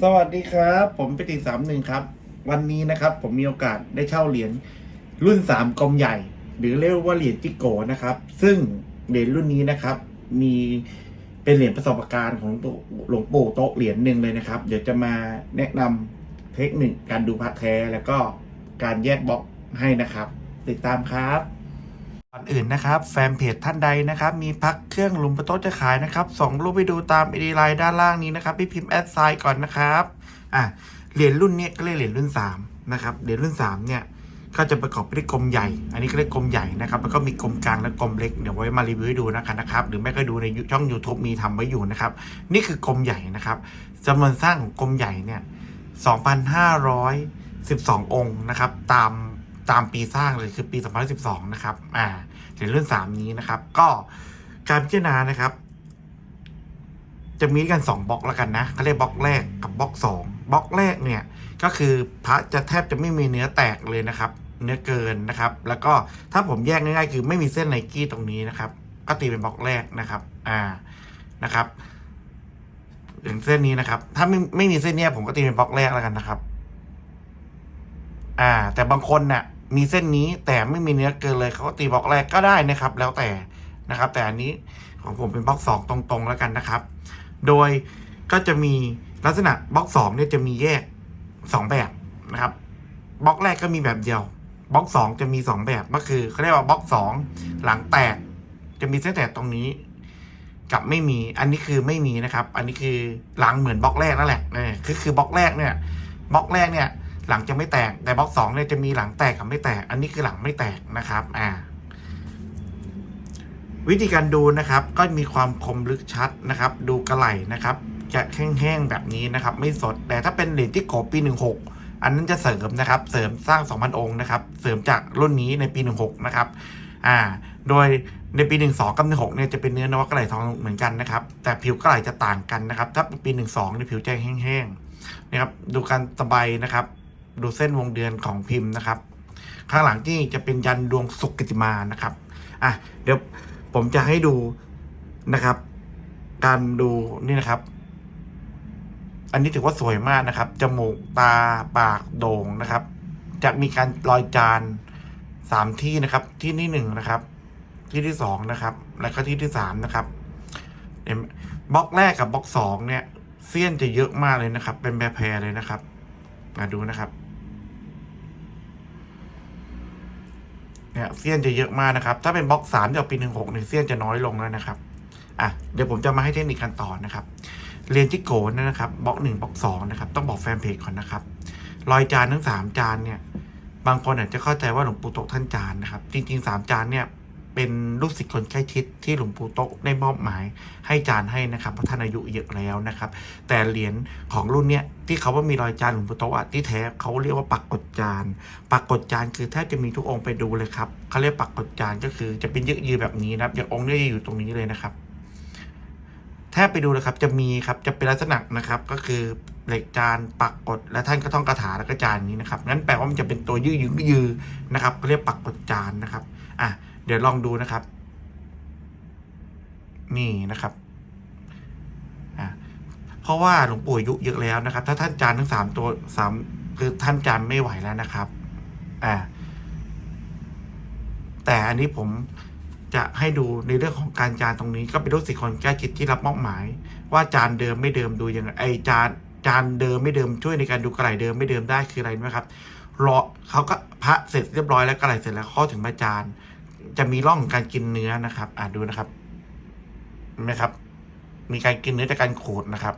สวัสดีครับ ผมปิติสามหนึ่งครับ วันนี้นะครับผมมีโอกาสได้เช่าเหรียญรุ่นสามกลมใหญ่ หรือเรียกว่าเหรียญจิโกนะครับ ซึ่งเหรียญรุ่นนี้นะครับ มีเป็นเหรียญประสบการณ์ของหลวงปู่โต๊ะเหรียญหนึ่งเลยนะครับ เดี๋ยวจะมาแนะนำเทคนิคการดูพระแท้แล้วก็การแยกบล็อกให้นะครับ ติดตามครับ ก่อนอื่นนะครับแฟนเพจท่านใดนะครับมีพักเครื่องหลุมประโต๊ะจะขายนะครับส่งรูปไปดูตามไอดีไลน์ด้านล่างนี้นะครับพี่พิมพ์แอดไซน์ก่อนนะครับอะเหรียญรุ่นเนี้ยก็เรียกเหรียญรุ่น3นะครับเหรียญรุ่น3เนี่ยก็จะประกอบไปด้วยกลมใหญ่ อันนี้ก็เรียกกลมใหญ่นะครับแล้วก็มีกลมกลางและกลมเล็กเดี๋ยวไว้มารีวิวให้ดูนะครับนะครับหรือไม่ก็ดูในช่อง YouTube มีทำไว้อยู่นะครับนี่คือกลมใหญ่นะครับจำนวนสร้างของกลมใหญ่เนี่ย2,512 องค์นะครับตาม ตามปีสร้างเลยคือปี 2012 นะครับ อ่าเหรียญรุ่น 3 นี้นะครับ ก็การพิจารณานะครับ จะมีกัน 2บล็อกแล้วกันนะเขาเรียกบล็อกแรกกับบล็อก2บล็อกแรกเนี่ย ก็คือพระจะแทบจะไม่มีเนื้อแตกเลยนะครับ เนื้อเกินนะครับ แล้วก็ถ้าผมแยกง่ายๆ คือไม่มีเส้นไนกี้ตรงนี้นะครับ ก็ตีเป็นบล็อกแรกนะครับ อ่า นะครับอย่างเส้นนี้นะครับ ถ้าไม่ไม่มีเส้นเนี้ยผมก็ตีเป็นบล็อกแรกแล้วกันนะครับ อ่า แต่บางคนน่ะ มีเส้นนี้แต่ไม่มีเนื้อเกินเลยเขาก็ตีบล็อกแรกก็ได้นะครับ แล้วแต่นะครับ แต่อันนี้ของผมเป็นบล็อกสองตรงๆแล้วกันนะครับ โดยก็จะมีลักษณะบล็อกสองเนี่ยจะมีแยกสองแบบนะครับบล็อกแรกก็มีแบบเดียวบล็อกสองจะมีสองแบบก็คือเขาเรียกว่าบล็อกสองหลังแตกจะมีเส้นแตกตรงนี้กับไม่มี อันนี้คือไม่มีนะครับ อันนี้คือหลังเหมือนบล็อกแรกนั่นแหละเออคือคือบล็อกแรกเนี่ยบล็อกแรกเนี่ย หลังจะไม่แตกแต่บล็อกสองเนี่ยจะมีหลังแตกกับไม่แตก อันนี้คือหลังไม่แตกนะครับอ่าวิธีการดูนะครับก็มีความคมลึกชัดนะครับ ดูกระไหลนะครับ จะแห้งๆแบบนี้นะครับ ไม่สดแต่ถ้าเป็นเหรียญที่โกปี 16 อันนั้นจะเสริมนะครับ เสริมสร้าง 2,000 องค์นะครับ เสริมจากรุ่นนี้ในปี 16 นะครับอ่าโดยในปี 12 กับ 16 เนี่ยจะเป็นเนื้อนวกระไหลทองเหมือนกันนะครับ แต่ผิวกระไหลจะต่างกันนะครับ ถ้าป็นปี12เนี่ยผิวจะแห้งๆนะครับดูการตะไบนะครับ ดูเส้นวงเดือนของพิมพ์นะครับ ข้างหลังที่จะเป็นยันดวงสุกกิติมานะครับอะเดี๋ยวผมจะให้ดูนะครับ การดูนี่นะครับ อันนี้ถือว่าสวยมากนะครับจมูกตาปากโด่งนะครับ จะมีการรอยจานสามที่นะครับ ที่ที่หนึ่งนะครับ ที่ที่สองนะครับ แล้วก็ที่ที่สามนะครับเบล็อกแรกกับบล็อกสองเนี่ยเสี้ยนจะเยอะมากเลยนะครับ เป็นแบบแพรเลยนะครับมาดูนะครับ เนี่ยเซียนจะเยอะมากนะครับ ถ้าเป็นบล็อกสามจากปีหนึ่งหกเนี่ยเซียนจะน้อยลงแล้วนะครับอะเดี๋ยวผมจะมาให้เทคนิคกันต่อนะครับเรียนที่โกนนะครับบล็อกหนึ่งบล็อกสองนะครับต้องบอกแฟนเพจก่อนนะครับรอยจานทั้งสามจานเนี่ย บางคนอาจจะเข้าใจว่าหลวงปู่ตกท่านจานนะครับ จริงๆสามจานเนี่ย เป็นลูกศิษย์คนใกล้ชิดที่หลวงปู่โต๊ะได้มอบหมายให้จานให้นะครับเพราะท่านอายุเยอะแล้วนะครับ แต่เหรียญของรุ่นเนี้ยที่เขาว่ามีรอยจานหลวงปู่โตะอะที่แท้เขาเรียกว่าปักกดจานปักกดจานคือแทบจะมีทุกองค์ไปดูเลยครับเขาเรียกปักกดจานก็คือจะเป็นยึกยือแบบนี้นะครับอย่างองค์นี้จะอยู่ตรงนี้เลยนะครับแทบไปดูเลยครับจะมีครับจะเป็นลักษณะนะครับ ก็คือเหล็กจานปักกด และท่านก็ท่องคาถาแล้วก็จานนี้นะครับงั้นแปลว่ามันจะเป็นตัวยืดยืดยืนะครับเขาเรียกปักกดจานนะครับอะ เดี๋ยวลองดูนะครับ นี่นะครับเพราะว่าหลวงปู่อายุเยอะแล้วนะครับ ถ้าท่านจานทั้งสามตัวสามคือท่านจานไม่ไหวแล้วนะครับอ่าแต่อันนี้ผมจะให้ดูในเรื่องของการจานตรงนี้ก็เป็นลูกศิษย์คนแก้จิตที่รับมอบหมาย ว่าจานเดิมไม่เดิมดูยังไงไอจานจานเดิมไม่เดิมช่วยในการดูกระไหล่เดิมไม่เดิมได้คืออะไรรู้ไหมครับรอเขาก็พระเสร็จเรียบร้อยแล้วกระไหล่เสร็จแล้วเข้อถึงมาจาน จะมีร่องการกินเนื้อนะครับ อ่าดูนะครับเห็นไหมครับ มีการกินเนื้อจากการขูดนะครับ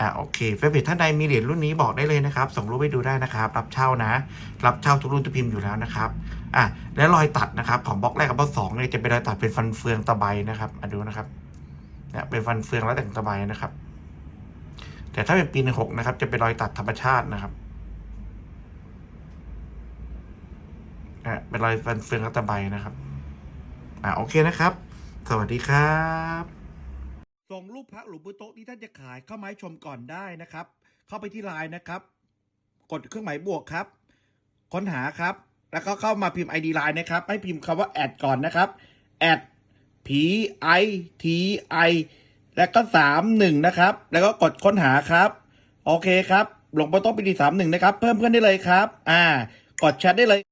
อ่าโอเคเฟซบุ๊กท่านใดมีเหรียญรุ่นนี้บอกได้เลยนะครับ ส่งรูปไปดูได้นะครับ รับเช่านะ รับเช่าทุกรุ่นทุกพิมพ์อยู่แล้วนะครับ อะและรอยตัดนะครับ ของบล็อกแรกกับบล็อกสองเนี่ยจะเป็นรอยตัดเป็นฟันเฟืองตะไบนะครับมาดูนะครับเนี่ยเป็นฟันเฟืองแล้วแต่งตะไบนะครับ แต่ถ้าเป็นปีหนึ่งหกนะครับ จะเป็นรอยตัดธรรมชาตินะครับะเป็นรอยฟันเฟืองและตะไบนะครับ อะโอเคนะครับ สวัสดีครับส่งรูปพระหลวงปู่โต๊ะที่ท่านจะขายเข้ามาให้ชมก่อนได้นะครับ เข้าไปที่ไลน์นะครับ กดเครื่องหมายบวกครับ ค้นหาครับ แล้วก็เข้ามาพิมพ์ ID ไลน์นะครับ ให้พิมพ์คำว่าแอดก่อนนะครับแอด P I T I แล้วก็สามหนึ่งนะครับ แล้วก็กดค้นหาครับ โอเคครับ หลวงพ่โต๊ะปีดีสามหนึ่งนะครับ เพิ่มเพื่อนได้เลยครับ อ่า กดแชทได้เลย